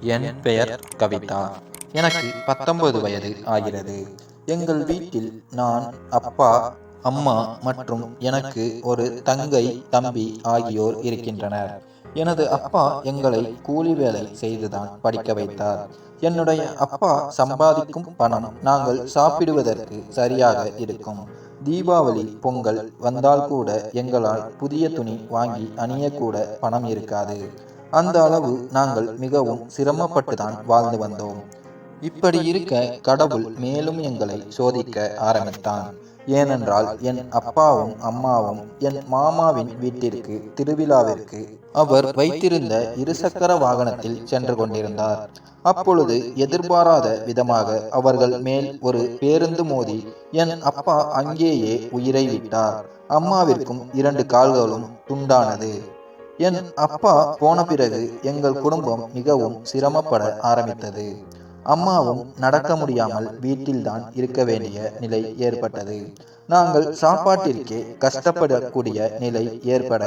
என் பெயர் கவிதா. எனக்கு பத்தொன்பது வயது ஆகிறது. எங்கள் வீட்டில் நான் அப்பா அம்மா மற்றும் எனக்கு ஒரு தங்கை தம்பி ஆகியோர் இருக்கின்றனர். எனது அப்பா எங்களை கூலி வேலை செய்துதான் படிக்க வைத்தார். என்னுடைய அப்பா சம்பாதிக்கும் பணம் நாங்கள் சாப்பிடுவதற்கு சரியாக இருக்கும். தீபாவளி பொங்கல் வந்தால் கூட எங்களால் புதிய துணி வாங்கி அணியக்கூட பணம் இருக்காது. அந்த அளவு நாங்கள் மிகவும் சிரமப்பட்டுதான் வாழ்ந்து வந்தோம். இப்படி இருக்க கடவுள் மேலும் எங்களை சோதிக்க ஆரம்பித்தான். ஏனென்றால் என் அப்பாவும் அம்மாவும் என் மாமாவின் வீட்டிற்கு திருவிழாவிற்கு அவர் வைத்திருந்த இருசக்கர வாகனத்தில் சென்று கொண்டிருந்தார். அப்பொழுது எதிர்பாராத விதமாக அவர்கள் மேல் ஒரு பேருந்து மோதி என் அப்பா அங்கேயே உயிரை விட்டார். அம்மாவிற்கும் இரண்டு கால்களும் துண்டானது. என் அப்பா போன பிறகு எங்கள் குடும்பம் மிகவும் சிரமப்பட ஆரம்பித்தது. அம்மாவும் நடக்க முடியாமல் வீட்டில்தான் இருக்க வேண்டிய நிலை ஏற்பட்டது. நாங்கள் சாப்பாட்டிற்கே கஷ்டப்படக்கூடிய நிலை ஏற்பட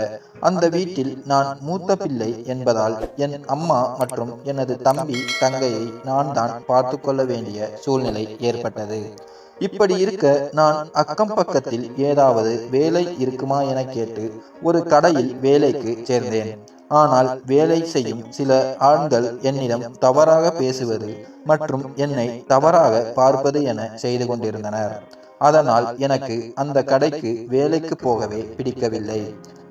அந்த வீட்டில் நான் மூத்த பிள்ளை என்பதால் என் அம்மா மற்றும் எனது தம்பி தங்கையை நான் தான் பார்த்து கொள்ள வேண்டிய சூழ்நிலை ஏற்பட்டது. இப்படி இருக்க நான் அக்கம் பக்கத்தில் ஏதாவது வேலை இருக்குமா என கேட்டு ஒரு கடையில் வேலைக்கு சேர்ந்தேன். ஆனால் வேலை செய்யும் சில ஆண்கள் என்னிடம் தவறாக பேசுவது மற்றும் என்னை தவறாக பார்ப்பது என செய்து கொண்டிருந்தனர். அதனால் எனக்கு அந்த கடைக்கு வேலைக்கு போகவே பிடிக்கவில்லை.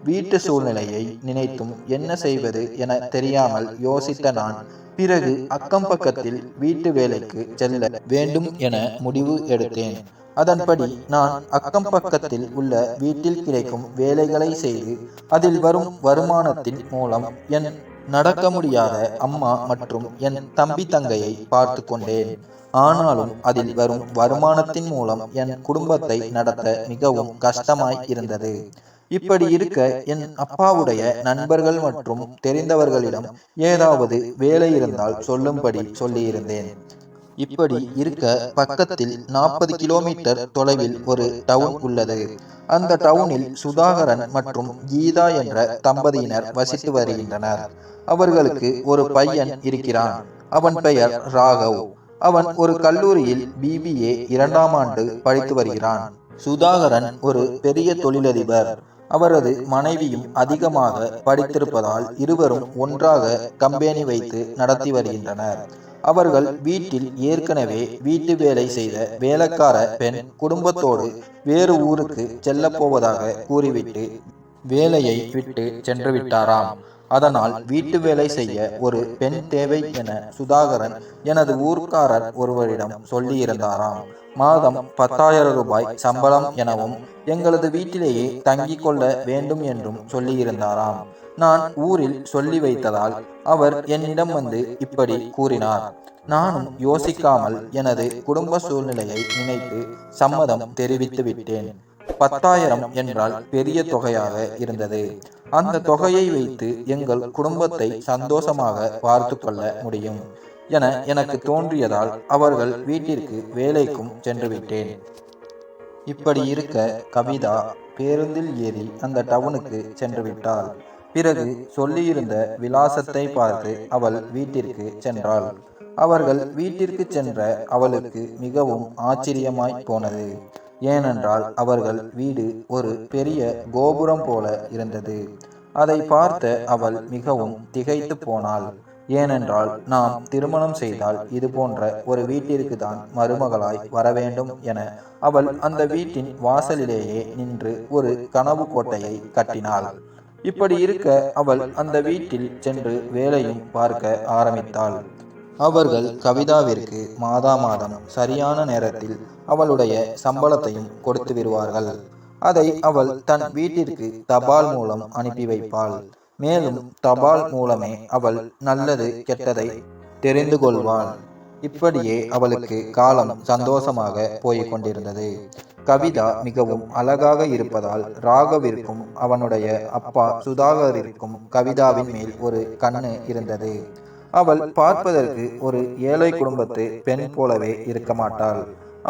வீட்டு சூழ்நிலையை நினைத்தும் என்ன செய்வது என தெரியாமல் யோசித்த நான் பிறகு அக்கம் பக்கத்தில் வீட்டு வேலைக்கு செல்ல வேண்டும் என முடிவு எடுத்தேன். அதன்படி நான் அக்கம் பக்கத்தில் உள்ள வீட்டில் கிடைக்கும் வேலைகளை செய்து அதில் வரும் வருமானத்தின் மூலம் என் நடக்க முடியாத அம்மா மற்றும் என் தம்பி தங்கையை பார்த்து கொண்டேன். ஆனாலும் அதில் வரும் வருமானத்தின் மூலம் என் குடும்பத்தை நடத்த மிகவும் கஷ்டமாய் இருந்தது. இப்படி இருக்க என் அப்பாவுடைய நண்பர்கள் மற்றும் தெரிந்தவர்களிடம் ஏதாவது வேலை இருந்தால் சொல்லும்படி சொல்லியிருந்தேன். இப்படி இருக்க பக்கத்தில் நாற்பது கிலோமீட்டர் தொலைவில் ஒரு டவுன் உள்ளது. அந்த டவுனில் சுதாகரன் மற்றும் கீதா என்ற தம்பதியினர் வசித்து வருகின்றனர். அவர்களுக்கு ஒரு பையன் இருக்கிறான். அவன் பெயர் ராகவ். அவன் ஒரு கல்லூரியில் பிபிஏ இரண்டாம் ஆண்டு படித்து வருகிறான். சுதாகரன் ஒரு பெரிய தொழிலதிபர். அவரது மனைவியும் அதிகமாக படித்திருப்பதால் இருவரும் ஒன்றாக கம்பெனி வைத்து நடத்தி வருகின்றனர். அவர்கள் வீட்டில் ஏற்கனவே வீட்டு வேலை செய்த வேலைக்கார பெண் குடும்பத்தோடு வேறு ஊருக்கு செல்லப்போவதாக கூறிவிட்டு வேலையை விட்டு சென்று விட்டாராம். அதனால் வீட்டு வேலை செய்ய ஒரு பெண் தேவை என சுதாகரன் எனது ஊர்க்காரர் ஒருவரிடம் சொல்லியிருந்தாராம். மாதம் பத்தாயிரம் ரூபாய் சம்பளம் எனவும் எங்களது வீட்டிலேயே தங்கிக் கொள்ள வேண்டும் என்றும் சொல்லியிருந்தாராம். நான் ஊரில் சொல்லி வைத்ததால் அவர் என்னிடம் வந்து இப்படி கூறினார். நானும் யோசிக்காமல் எனது குடும்ப சூழ்நிலையை நினைத்து சம்மதம் தெரிவித்து விட்டேன் பத்தாயிரம் என்றால் பெரிய தொகையாக இருந்தது. அந்த தொகையை வைத்து எங்கள் குடும்பத்தை சந்தோஷமாக பார்த்து கொள்ள முடியும் என எனக்கு தோன்றியதால் அவர்கள் வீட்டிற்கு வேலைக்கும் சென்று விட்டேன். இப்படி இருக்க கவிதா பேருந்தில் ஏறி அந்த டவுனுக்கு சென்று விட்டாள். பிறகு சொல்லியிருந்த விலாசத்தை பார்த்து அவள் வீட்டிற்கு சென்றாள். அவர்கள் வீட்டிற்கு சென்ற அவளுக்கு மிகவும் ஆச்சரியமாய் போனது. ஏனென்றால் அவர்கள் வீடு ஒரு பெரிய கோபுரம் போல இருந்தது. அதை பார்த்த அவள் மிகவும் திகைத்து போனாள். ஏனென்றால் நாம் திருமணம் செய்தால் இது போன்ற ஒரு வீட்டிற்கு தான் மருமகளாய் வர வேண்டும் என அவள் அந்த வீட்டின் வாசலிலேயே நின்று ஒரு கனவு கோட்டையை கட்டினாள். இப்படி இருக்க அவள் அந்த வீட்டில் சென்று வேலையும் பார்க்க ஆரம்பித்தாள். அவர்கள் கவிதாவிற்கு மாதா மாதம் சரியான நேரத்தில் அவளுடைய சம்பளத்தையும் கொடுத்து விடுவார்கள். அதை அவள் தன் வீட்டிற்கு தபால் மூலம் அனுப்பி வைப்பாள். மேலும் தபால் மூலமே அவள் நல்லது கெட்டதை தெரிந்து கொள்வாள். இப்படியே அவளுக்கு காலம் சந்தோஷமாக போய்க் கொண்டிருந்தது. கவிதா மிகவும் அழகாக இருப்பதால் ராகவிற்கும் அவனுடைய அப்பா சுதாகரிற்கும் கவிதாவின் மேல் ஒரு கண்ணு இருந்தது. அவள் பார்ப்பதற்கு ஒரு ஏழை குடும்பத்து பெண் போலவே இருக்க மாட்டாள்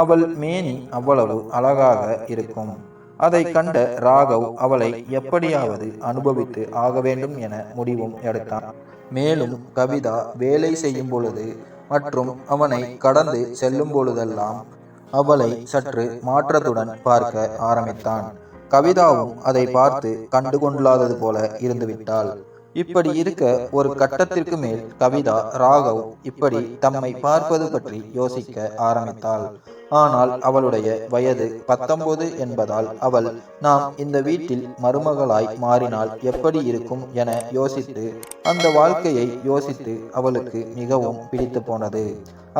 அவள் மேனி அவ்வளவு அழகாக இருக்கும். அதை கண்ட ராகவ் அவளை எப்படியாவது அனுபவித்து ஆக வேண்டும் என முடிவும் எடுத்தான். மேலும் கவிதா வேலை செய்யும் பொழுது மற்றும் அவனை கடந்து செல்லும் பொழுதெல்லாம் அவளை சற்று மாற்றத்துடன் பார்க்க ஆரம்பித்தான். கவிதாவும் அதை பார்த்து கண்டுகொள்ளாதது போல இருந்துவிட்டாள். இப்படி இருக்க ஒரு கட்டத்திற்கு மேல் கவிதா ராகவ் இப்படி தம்மை பார்ப்பது பற்றி யோசிக்க ஆரம்பித்தாள். ஆனால் அவளுடைய வயது பத்தொன்பது என்பதால் அவள் நாம் இந்த வீட்டில் மருமகளாய் மாறினால் எப்படி இருக்கும்? என யோசித்து அந்த வாழ்க்கையை யோசித்து அவளுக்கு மிகவும் பிடித்து போனது.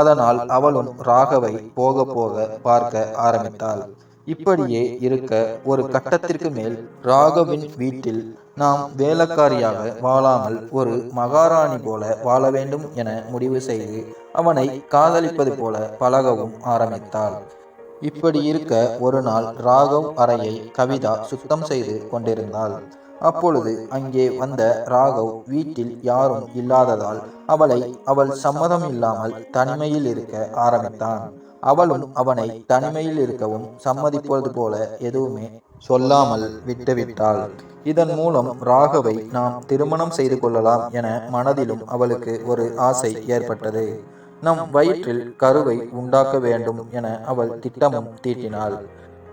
அதனால் அவளும் ராகவை போக போக பார்க்க ஆரம்பித்தாள். இப்படியே இருக்க ஒரு கட்டத்திற்கு மேல் ராகவின் வீட்டில் நாம் வேலைக்காரியாக வாழாமல் ஒரு மகாராணி போல வாழ வேண்டும் என முடிவு செய்து அவனை காதலிப்பது போல பழகவும் ஆரம்பித்தாள். இப்படி இருக்க ஒரு நாள் ராகவ் அறையை கவிதா சுத்தம் செய்து கொண்டிருந்தாள். அப்பொழுது அங்கே வந்த ராகவ் வீட்டில் யாரும் இல்லாததால் அவளை அவள் சம்மதம் இல்லாமல் தனிமையில் இருக்க ஆரம்பித்தான். அவளும் அவனை தனிமையில் இருக்கவும் சம்மதிப்பது போல எதுவுமே சொல்லாமல் விட்டுவிட்டாள். இதன் மூலம் ராகவை நாம் திருமணம் செய்து கொள்ளலாம் என மனதிலும் அவளுக்கு ஒரு ஆசை ஏற்பட்டது. நம் வயிற்றில் கருவை உண்டாக்க வேண்டும் என அவள் திட்டமும் தீட்டினாள்.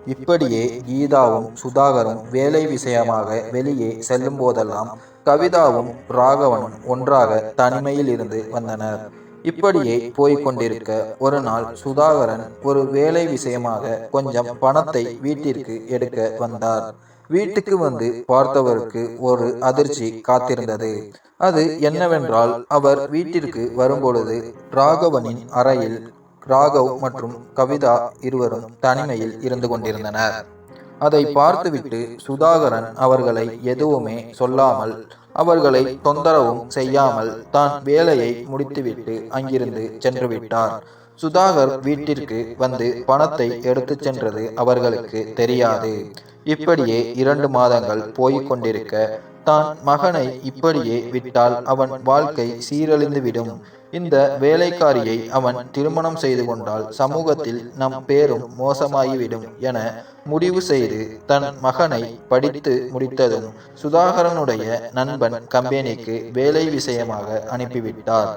இப்படியே கீதாவும் சுதாகரும் வேலை விஷயமாக வெளியே செல்லும் போதெல்லாம் கவிதாவும் ராகவனும் ஒன்றாக தனிமையில் இருந்து வந்தனர். இப்படியே போய்கொண்டிருக்க ஒரு நாள் சுதாகரன் ஒரு வேலை விஷயமாக கொஞ்சம் பணத்தை வீட்டிற்கு எடுக்க வந்தார். வீட்டுக்கு வந்து பார்த்தவருக்கு ஒரு அதிர்ச்சி காத்திருந்தது. அது என்னவென்றால் அவர் வீட்டிற்கு வரும்பொழுது ராகவனின் அறையில் ராகவ் மற்றும் கவிதா இருவரும் தனிமையில் இருந்து கொண்டிருந்தனர். அதை பார்த்துவிட்டு சுதாகரன் அவர்களை எதுவுமே சொல்லாமல் அவர்களை தொந்தரவும் செய்யாமல் தான் வேலையை முடித்துவிட்டு அங்கிருந்து சென்று விட்டார். சுதாகர் வீட்டிற்கு வந்து பணத்தை எடுத்து சென்றது அவர்களுக்கு தெரியாது. இப்படியே இரண்டு மாதங்கள் போய்க் கொண்டிருக்க தான் மகனை இப்படியே விட்டால் அவன் வாழ்க்கை சீரழிந்து விடும் இந்த வேலைக்காரியை அவன் திருமணம் செய்து கொண்டால் சமூகத்தில் நம் பேரும் மோசமாகிவிடும் என முடிவு செய்து தன் மகனை படித்து முடித்ததும் சுதாகரனுடைய நண்பன் கம்பெனிக்கு வேலை விஷயமாக அனுப்பிவிட்டார்.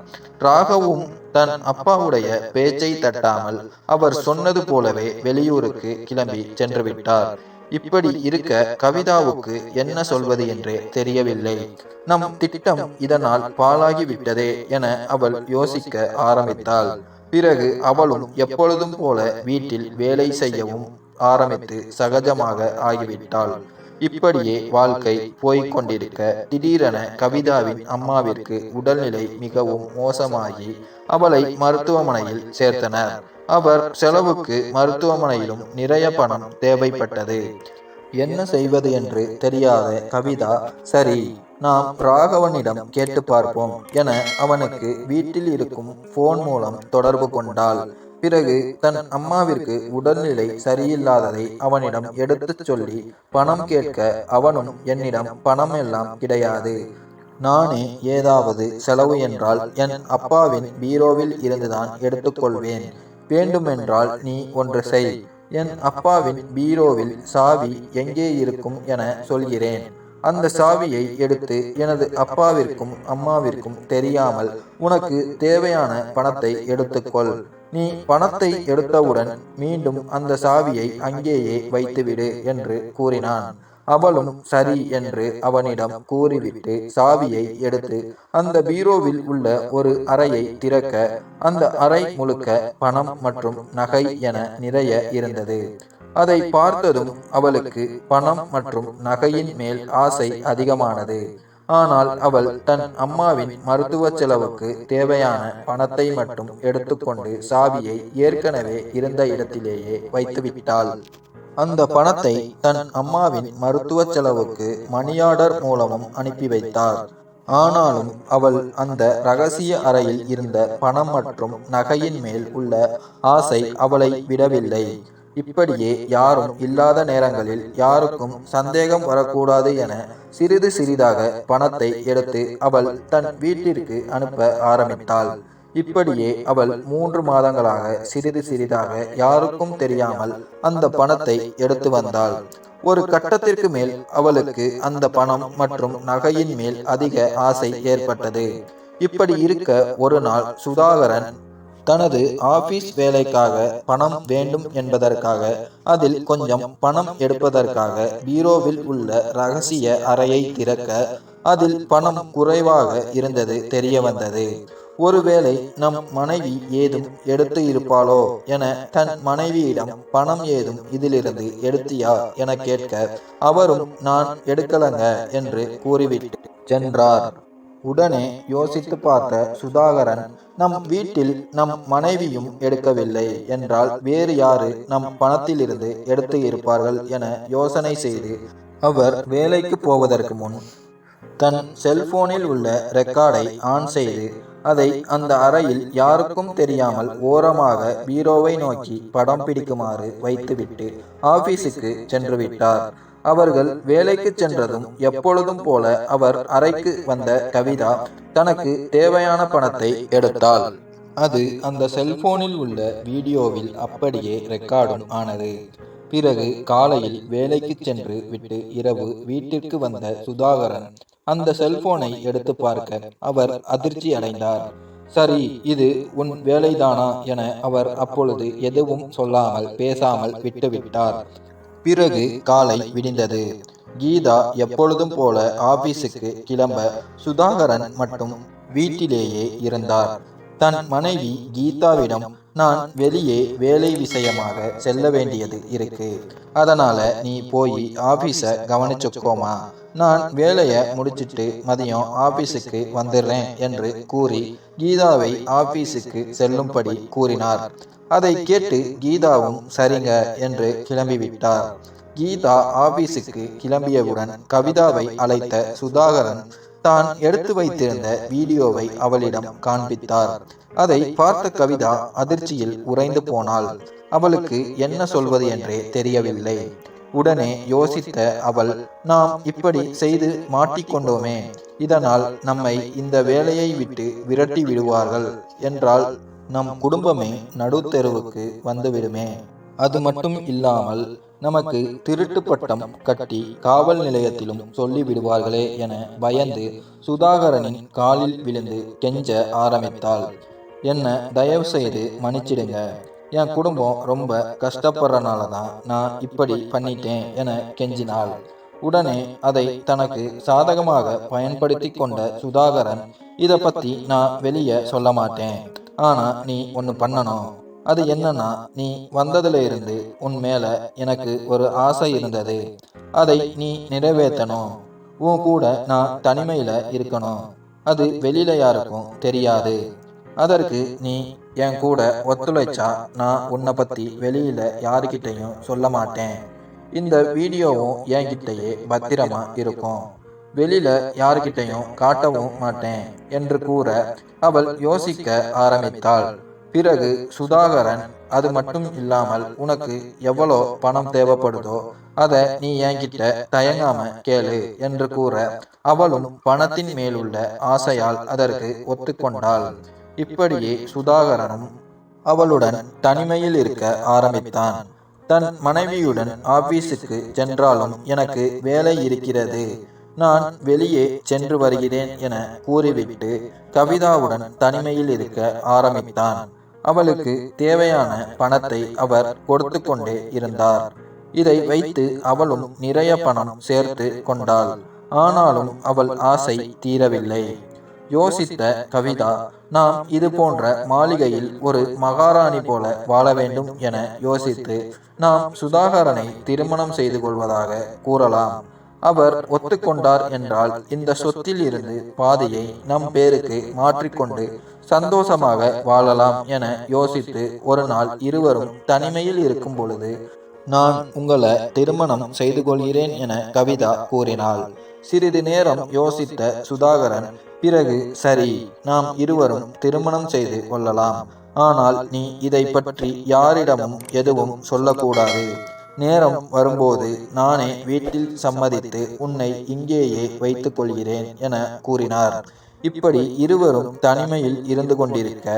ராகவும் தன் அப்பாவுடைய பேச்சை தட்டாமல் அவர் சொன்னது போலவே வெளியூருக்கு கிளம்பி சென்றுவிட்டார். இப்படி இருக்க கவிதாவுக்கு என்ன சொல்வது என்றே தெரியவில்லை. நம் திட்டம் இதனால் பாழாகிவிட்டதே என அவள் யோசிக்க ஆரம்பித்தாள். பிறகு அவளும் எப்பொழுதும் போல வீட்டில் வேலை செய்யவும் ஆரம்பித்து சகஜமாக ஆகிவிட்டாள். இப்படியே வாழ்க்கை போய்கொண்டிருக்க திடீரென கவிதாவின் அம்மாவிற்கு உடல்நிலை மிகவும் மோசமாகி அவளை மருத்துவமனையில் சேர்த்தனர். அவர் செலவுக்கு மருத்துவமனையிலும் நிறைய பணம் தேவைப்பட்டது. என்ன செய்வது என்று தெரியாத கவிதா சரி நாம் ராகவனிடம் கேட்டு பார்ப்போம் என அவனுக்கு வீட்டில் இருக்கும் போன் மூலம் தொடர்பு கொண்டாள். பிறகு தன் அம்மாவிற்கு உடல்நிலை சரியில்லாததை அவனிடம் எடுத்துச் சொல்லி பணம் கேட்க அவனும் என்னிடம் பணம் எல்லாம் கிடையாது. நானே ஏதாவது செலவு என்றால் என் அப்பாவின் பீரோவில் இருந்துதான் எடுத்துக்கொள்வேன் வேண்டுமென்றால் நீ ஒன்று செய். என் அப்பாவின் பீரோவில் சாவி எங்கே இருக்கும் என சொல்கிறேன். அந்த சாவியை எடுத்து எனது அப்பாவிற்கும் அம்மாவிற்கும் தெரியாமல் உனக்கு தேவையான பணத்தை எடுத்துக்கொள். நீ பணத்தை எடுத்தவுடன் மீண்டும் அந்த சாவியை அங்கேயே வைத்துவிடு என்று கூறினான். அவளும் சரி என்று அவனிடம் கூறிவிட்டு சாவியை எடுத்து அந்த பீரோவில் உள்ள ஒரு அறையை திறக்க அந்த அறை முழுக்க பணம் மற்றும் நகை என நிறைய இருந்தது. அதை பார்த்ததும் அவளுக்கு பணம் மற்றும் நகையின் மேல் ஆசை அதிகமானது. ஆனால் அவள் தன் அம்மாவின் மருத்துவ செலவுக்கு தேவையான பணத்தை மட்டும் எடுத்துக்கொண்டு சாவியை ஏற்கனவே இருந்த இடத்திலேயே வைத்துவிட்டாள். அந்த பணத்தை தன் அம்மாவின் மருத்துவ செலவுக்கு மணியாடர் மூலமும் அனுப்பி வைத்தார். ஆனாலும் அவள் அந்த ரகசிய அறையில் இருந்த பணம் மற்றும் நகையின் மேல் உள்ள ஆசை அவளை விடவில்லை. இப்படியே யாரும் இல்லாத நேரங்களில் யாருக்கும் சந்தேகம் வரக்கூடாது என சிறிது சிறிதாக பணத்தை எடுத்து அவள் தன் வீட்டிற்கு அனுப்ப ஆரம்பித்தாள். இப்படியே அவள் மூன்று மாதங்களாக சிறிது சிறிதாக யாருக்கும் தெரியாமல் அந்த பணத்தை எடுத்து வந்தாள். ஒரு கட்டத்திற்கு மேல் அவளுக்கு அந்த பணம் மற்றும் நகையின் மேல் அதிக ஆசை ஏற்பட்டது. இப்படி இருக்க ஒரு நாள் சுதாகரன் தனது ஆபீஸ் வேலைக்காக பணம் வேண்டும் என்பதற்காக அதில் கொஞ்சம் பணம் எடுப்பதற்காக பீரோவில் உள்ள ரகசிய அறையை திறக்க அதில் பணம் குறைவாக இருந்தது தெரிய வந்தது. ஒருவேளை நம் மனைவி ஏதும் எடுத்து இருப்பாளோ என தன் மனைவியிடம் பணம் ஏதும் இதிலிருந்து எடுத்தியா என கேட்க அவரும் நான் எடுக்கலங்க என்று கூறிவிட்டு சென்றார். உடனே யோசித்து பார்த்த சுதாகரன் நம் வீட்டில் நம் மனைவியும் எடுக்கவில்லை என்றால் வேறு யாரு நம் பணத்திலிருந்து எடுத்து இருப்பார்கள் என யோசனை செய்து அவர் வேலைக்கு போவதற்கு முன் தன் செல்போனில் உள்ள ரெக்கார்டை ஆன் செய்து அதை அந்த அறையில் யாருக்கும் தெரியாமல் ஓரமாக பீரோவை நோக்கி படம் பிடிக்குமாறு வைத்துவிட்டு ஆபீஸுக்கு சென்று விட்டார். அவர்கள் வேலைக்கு சென்றதும் எப்பொழுதும் போல அவர் அறைக்கு வந்த கவிதா தனக்கு தேவையான பணத்தை எடுத்தாள். அது அந்த செல்போனில் உள்ள வீடியோவில் அப்படியே ரெக்கார்டும் ஆனது. பிறகு காலையில் வேலைக்கு சென்று விட்டு இரவு வீட்டிற்கு வந்த சுதாகரன் அந்த செல்போனை எடுத்து பார்க்க அவர் அதிர்ச்சி அடைந்தார். சரி இது உன் வேலைதானா என அவர் அப்பொழுது எதுவும் சொல்லாமல் பேசாமல் விட்டுவிட்டார். பிறகு காலை விடிந்தது. கீதா எப்பொழுதும் போல ஆபீஸுக்கு கிளம்ப சுதாகரன் மட்டும் வீட்டிலேயே இருந்தார். தன் மனைவி கீதாவிடம் நான் வெளியே வேலை விஷயமாக செல்ல வேண்டியது இருக்கு. அதனால நீ போய் ஆபீஸ கவனிச்சுக்கோமா. நான் வேலையை முடிச்சிட்டு மதியம் ஆபீஸுக்கு வந்துடுறேன் என்று கூறி கீதாவை ஆபீஸுக்கு செல்லும்படி கூறினார். அதை கேட்டு கீதாவும் சரிங்க என்று கிளம்பிவிட்டார். கீதா ஆபீஸுக்கு கிளம்பியவுடன் கவிதாவை அழைத்த சுதாகரன் தான் எடுத்து வைத்திருந்த வீடியோவை அவளிடம் காண்பித்தார். அதை பார்த்த கவிதா அதிர்ச்சியில் உறைந்து போனாள். அவளுக்கு என்ன சொல்வது என்றே தெரியவில்லை. உடனே யோசித்த அவள் நாம் இப்படி செய்து மாட்டிக்கொண்டோமே இதனால் நம்மை இந்த வேலையை விட்டு விரட்டி விடுவார்கள் என்றால் நம் குடும்பமே நடுத்தெருவுக்கு வந்துவிடுமே அது மட்டும் இல்லாமல் நமக்கு திருட்டு பட்டம் கட்டி காவல் நிலையத்திலும் சொல்லிவிடுவார்களே என பயந்து சுதாகரனின் காலில் விழுந்து கெஞ்ச ஆரம்பித்தாள். என்ன தயவு செய்து மன்னிச்சிடுங்க. என் குடும்பம் ரொம்ப கஷ்டப்படுறனால தான் நான் இப்படி பண்ணிட்டேன் என கெஞ்சினாள். உடனே அதை தனக்கு சாதகமாக பயன்படுத்தி கொண்ட சுதாகரன் இதை பத்தி நான் வெளியே சொல்ல மாட்டேன். ஆனா நீ ஒன்று பண்ணணும். அது என்னன்னா நீ வந்ததுல இருந்து உன் மேல எனக்கு ஒரு ஆசை இருந்தது. அதை நீ நிறைவேற்றணும். உன் கூட நான் தனிமையில இருக்கணும். அது வெளியில யாருக்கும் தெரியாது. அதற்கு நீ என் கூட ஒத்துழைச்சா நான் உன்னை பத்தி வெளியில யாருக்கிட்டையும் சொல்ல மாட்டேன். இந்த வீடியோவும் என்கிட்டயே பத்திரமா இருக்கும். வெளியில யாருக்கிட்டையும் காட்டவும் மாட்டேன் என்று கூற அவள் யோசிக்க ஆரம்பித்தாள். பிறகு சுதாகரன் அது மட்டும் இல்லாமல் உனக்கு எவ்வளோ பணம் தேவைப்படுதோ அதை நீ என்கிட்ட தயங்காம கேளு என்று கூற அவளும் பணத்தின் மேலுள்ள ஆசையால் அதற்கு ஒத்துக்கொண்டாள். இப்படியே சுதாகரனும் அவளுடன் தனிமையில் இருக்க ஆரம்பித்தான். தன் மனைவியுடன் ஆபீஸுக்கு சென்றாலும் எனக்கு வேலை இருக்கிறது. நான் வெளியே சென்று வருகிறேன் என கூறிவிட்டு கவிதாவுடன் தனிமையில் இருக்க ஆரம்பித்தான். அவளுக்கு தேவையான பணத்தை அவர் கொடுத்து கொண்டே இருந்தார். இதை வைத்து அவளும் நிறைய பணம் சேர்த்து கொண்டாள். ஆனாலும் அவள் ஆசை தீரவில்லை. யோசித்த கவிதா நாம் இது போன்ற மாளிகையில் ஒரு மகாராணி போல வாழ வேண்டும் என யோசித்து நாம் சுதாகரனை திருமணம் செய்து கொள்வதாக கூறலாம். அவர் ஒத்துக்கொண்டார் என்றால் இந்த சொத்தில் இருந்து பாதையை நம் பேருக்கு மாற்றிக்கொண்டு சந்தோஷமாக வாழலாம் என யோசித்து ஒரு நாள் இருவரும் தனிமையில் இருக்கும் பொழுது நான் உங்களை திருமணம் செய்து கொள்கிறேன் என கவிதா கூறினாள். சிறிது நேரம் யோசித்த சுதாகரன் பிறகு சரி நாம் இருவரும் திருமணம் செய்து கொள்ளலாம். ஆனால் நீ இதை பற்றி யாரிடமும் எதுவும் சொல்லக்கூடாது. நேரம் வரும்போது நானே வீட்டில் சம்மதித்து உன்னை இங்கேயே வைத்துக் கொள்கிறேன் என கூறினார். இப்படி இருவரும் தனிமையில் இருந்து கொண்டிருக்க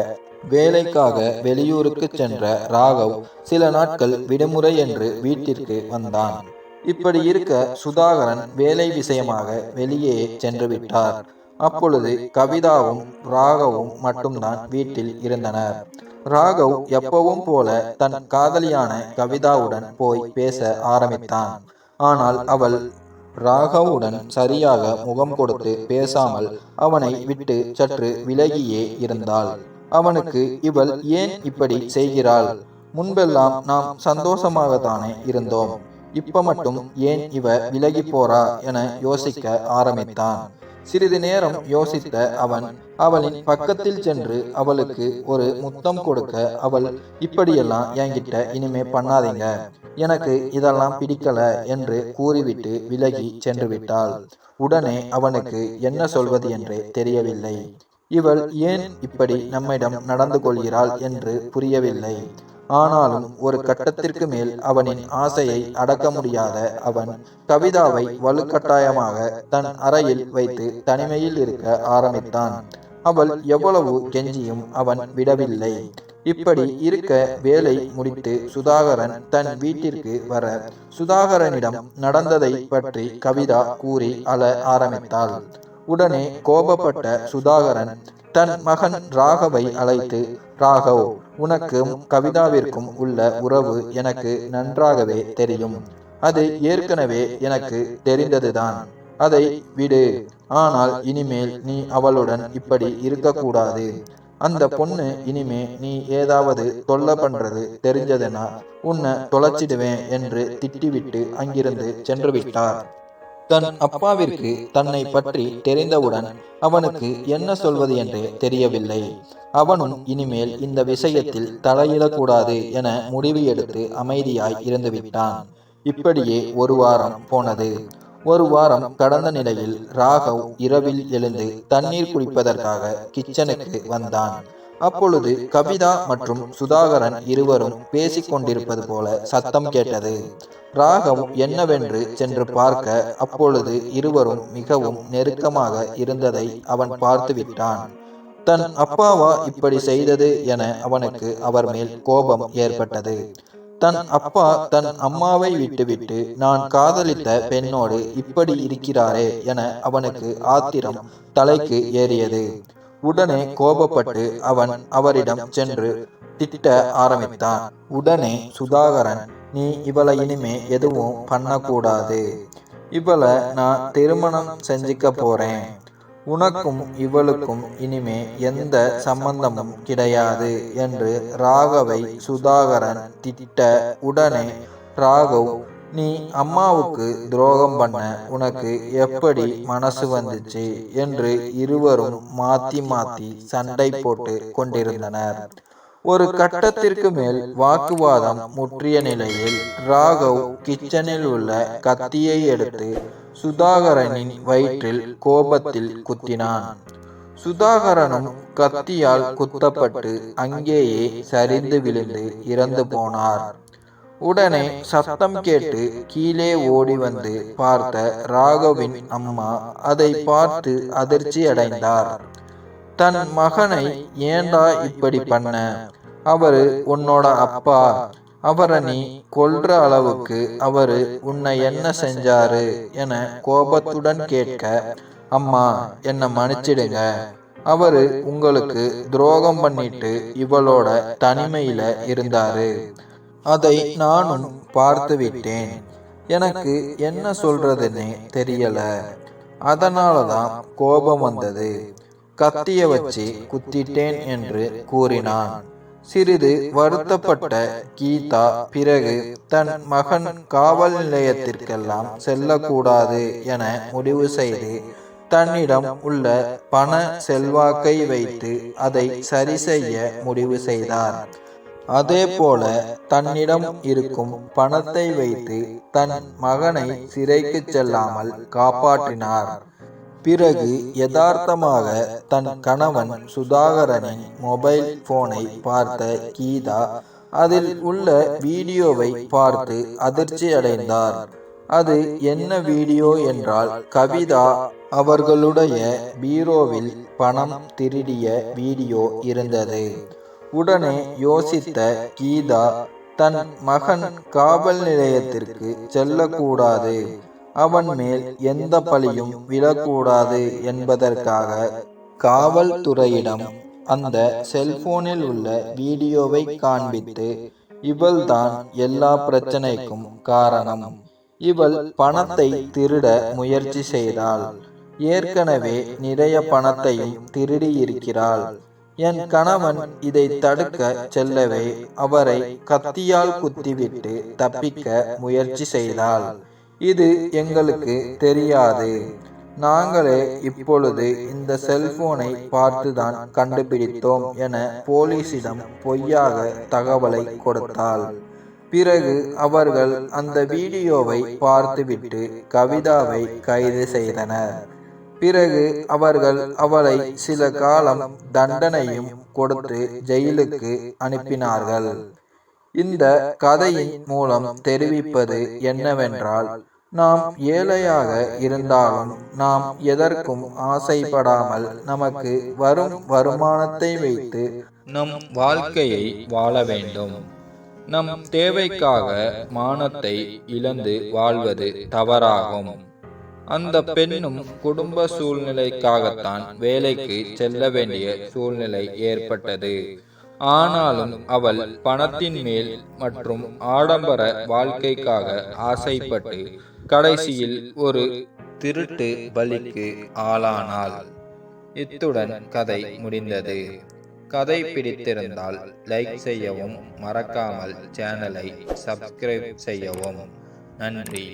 வேலைக்காக வெளியூருக்கு சென்ற ராகவ் சில நாட்கள் விடுமுறை என்று வீட்டிற்கு வந்தான். இப்படி இருக்க சுதாகரன் வேலை விஷயமாக வெளியே சென்று விட்டார். அப்பொழுது கவிதாவும் ராகவும் மட்டும்தான் வீட்டில் இருந்தனர். ராகவ் எப்பவும் போல தன் காதலியான கவிதாவுடன் போய் பேச ஆரம்பித்தான். ஆனால் அவள் ராகவுடன் சரியாக முகம் கொடுத்து பேசாமல் அவனை விட்டு சற்று விலகியே இருந்தாள். அவனுக்கு இவள் ஏன் இப்படி செய்கிறாள்? முன்பெல்லாம் நாம் சந்தோஷமாகத்தானே இருந்தோம். இப்ப மட்டும் ஏன் இவ விலகி போறா என யோசிக்க ஆரம்பித்தான். சிறிது நேரம் யோசித்த அவன் அவளின் பக்கத்தில் சென்று அவளுக்கு ஒரு முத்தம் கொடுக்க அவள் இப்படியெல்லாம் என்கிட்ட இனிமே பண்ணாதீங்க. எனக்கு இதெல்லாம் பிடிக்கல என்று கூறிவிட்டு விலகி சென்று விட்டாள் உடனே அவனுக்கு என்ன சொல்வது என்றே தெரியவில்லை. இவள் ஏன் இப்படி நம்மிடம் நடந்து கொள்கிறாள்? என்று புரியவில்லை. ஆனாலும் ஒரு கட்டத்திற்கு மேல் அவனின் ஆசையை அடக்க முடியாத அவன் கவிதாவை வலுக்கட்டாயமாக தன் அறையில் வைத்து தனிமையில் இருக்க ஆரம்பித்தான். அவள் எவ்வளவு கெஞ்சியும் அவன் விடவில்லை. இப்படி இருக்க வேலை முடித்து சுதாகரன் தன் வீட்டிற்கு வர சுதாகரனிடம் நடந்ததை பற்றி கவிதா கூறி அழ ஆரம்பித்தாள். உடனே கோபப்பட்ட சுதாகரன் தன் மகன் ராகவை அழைத்து ராகவ் உனக்கும் கவிதாவிற்கும் உள்ள உறவு எனக்கு நன்றாகவே தெரியும். அது ஏற்கனவே எனக்கு தெரிந்ததுதான். அதை விடு. ஆனால் இனிமேல் நீ அவளுடன் இப்படி இருக்கக்கூடாது. அந்த பொண்ணு இனிமே நீ ஏதாவது தொல்லை பண்றது தெரிஞ்சதுன்னா உன்னை தொலைச்சிடுவேன் என்று திட்டிவிட்டு அங்கிருந்து சென்று விட்டார். தன் அப்பாவிற்கு தன்னை பற்றி தெரிந்தவுடன் அவனுக்கு என்ன சொல்வது என்றே தெரியவில்லை. அவனும் இனிமேல் இந்த விஷயத்தில் தலையிடக்கூடாது என முடிவு எடுத்து அமைதியாய் இருந்துவிட்டான் இப்படியே ஒரு வாரம் போனது. ஒரு வாரம் கடந்த நிலையில் ராகவ் இரவில் எழுந்து தண்ணீர் குடிப்பதற்காக கிச்சனுக்கு வந்தான். அப்பொழுது கவிதா மற்றும் சுதாகரன் இருவரும் பேசிக் கொண்டிருப்பது போல சத்தம் கேட்டது. ராகவ் என்னவென்று சென்று பார்க்க அப்பொழுது இருவரும் மிகவும் நெருக்கமாக இருந்ததை அவன் பார்த்து விட்டான். தன் அப்பாவா இப்படி செய்தது? என அவனுக்கு அவர் மேல் கோபம் ஏற்பட்டது. தன் அப்பா தன் அம்மாவை விட்டுவிட்டு நான் காதலித்த பெண்ணோடு இப்படி இருக்கிறாரே என அவனுக்கு ஆத்திரம் தலைக்கு ஏறியது. உடனே கோபப்பட்டு அவன் அவரிடம் சென்று திட்ட ஆரம்பித்தான். உடனே சுதாகரன் நீ இவளை இனிமே எதுவும் பண்ணக்கூடாது. இவளை நான் திருமணம் செஞ்சுக்க போறேன். உனக்கும் இவளுக்கும் இனிமே எந்த சம்பந்தமும் கிடையாது என்று ராகவை சுதாகரன் திட்ட உடனே ராகவ் நீ அம்மாவுக்கு துரோகம் பண்ண உனக்கு எப்படி மனசு வந்துச்சு? என்று இருவரும் மாத்தி மாத்தி சண்டை போட்டு கொண்டிருந்தனர். ஒரு கட்டத்திற்கு மேல் வாக்குவாதம் முற்றிய நிலையில் ராகவ் கிச்சனில் உள்ள கத்தியை எடுத்து சுதாகரனின் வயிற்றில் கோபத்தில் குத்தினான். சுதாகரனும் கத்தியால் குத்தப்பட்டு அங்கேயே சரிந்து விழுந்து இறந்து போனார். உடனே சத்தம் கேட்டு கீழே ஓடி வந்து பார்த்த ராகவின் அம்மா அதை பார்த்து அதிர்ச்சி அடைந்தார். தன் மகனை ஏண்டா இப்படி பண்ண? அவரு உன்னோட அப்பா அவரை நீ கொல்ற அளவுக்கு அவரு உன்னை என்ன செஞ்சாரு என கோபத்துடன் கேட்க அம்மா என்னை மன்னிச்சிடுங்க. அவரு உங்களுக்கு துரோகம் பண்ணிட்டு இவளோட தனிமையில இருந்தாரு. அதை நானும் பார்த்து விட்டேன். எனக்கு என்ன சொல்றதுன்னே தெரியல. அதனால தான் கோபம் வந்தது. கத்திய வச்சு குத்திட்டேன் என்று கூறினான். சிறிது வருத்தப்பட்ட கீதா பிறகு தன் மகன் காவல் நிலையத்திற்கெல்லாம் செல்லக்கூடாது என முடிவு செய்து தன்னிடம் உள்ள பண செல்வாக்கை வைத்து அதை சரி செய்ய முடிவு செய்தார். அதே போல தன்னிடம் இருக்கும் பணத்தை வைத்து தன் மகனை சிறைக்கு செல்லாமல் காப்பாற்றினார். பிறகு யதார்த்தமாக தன் கணவன் சுதாகரனின் மொபைல் போனை பார்த்த கீதா அதில் உள்ள வீடியோவை பார்த்து அதிர்ச்சி அடைந்தார். அது என்ன வீடியோ என்றால் கவிதா அவர்களுடைய பீரோவில் பணம் திருடிய வீடியோ இருந்தது. உடனே யோசித்த கீதா தன் மகன் காவல் நிலையத்திற்கு செல்லக்கூடாது. அவன் மேல் எந்த பழியும் விழக்கூடாது என்பதற்காக காவல்துறையிடம் அந்த செல்போனில் உள்ள வீடியோவை காண்பித்து இவள்தான் எல்லா பிரச்சனைக்கும் காரணம். இவள் பணத்தை திருட முயற்சி செய்தாள். ஏற்கனவே நிறைய பணத்தையும் திருடி இருக்கிறாள். என் கணவன் இதை தடுக்க செல்லவே அவரை கத்தியால் குத்திவிட்டு தப்பிக்க முயற்சி செய்தாள். இது எங்களுக்கு தெரியாது. நாங்களே இப்பொழுது இந்த செல்போனை பார்த்துதான் கண்டுபிடித்தோம் என போலீசிடம் பொய்யாக தகவலை கொடுத்தாள். பிறகு அவர்கள் அந்த வீடியோவை பார்த்துவிட்டு கவிதாவை கைது செய்தனர். பிறகு அவர்கள் அவளை சில காலம் தண்டனையும் கொடுத்து ஜெயிலுக்கு அனுப்பினார்கள். இந்த கதையின் மூலம் தெரிவிப்பது என்னவென்றால் நாம் ஏழையாக இருந்தாலும் நாம் எதற்கும் ஆசைப்படாமல் நமக்கு வரும் வருமானத்தை வைத்து நம் வாழ்க்கையை வாழ வேண்டும். நம் தேவைக்காக மானத்தை இழந்து வாழ்வது தவறாகும். அந்த பெண்ணும் குடும்ப சூழ்நிலைக்காகத்தான் வேலைக்கு செல்ல வேண்டிய சூழ்நிலை ஏற்பட்டது. ஆனாலும் அவள் பணத்தின் மேல் மற்றும் ஆடம்பர வாழ்க்கைக்காக ஆசைப்பட்டு கடைசியில் ஒரு திருட்டு பலிக்கு ஆளானாள். இத்துடன் கதை முடிந்தது. கதை பிடித்திருந்தால் லைக் செய்யவும் மறக்காமல் சேனலை சப்ஸ்கிரைப் செய்யவும். நன்றி.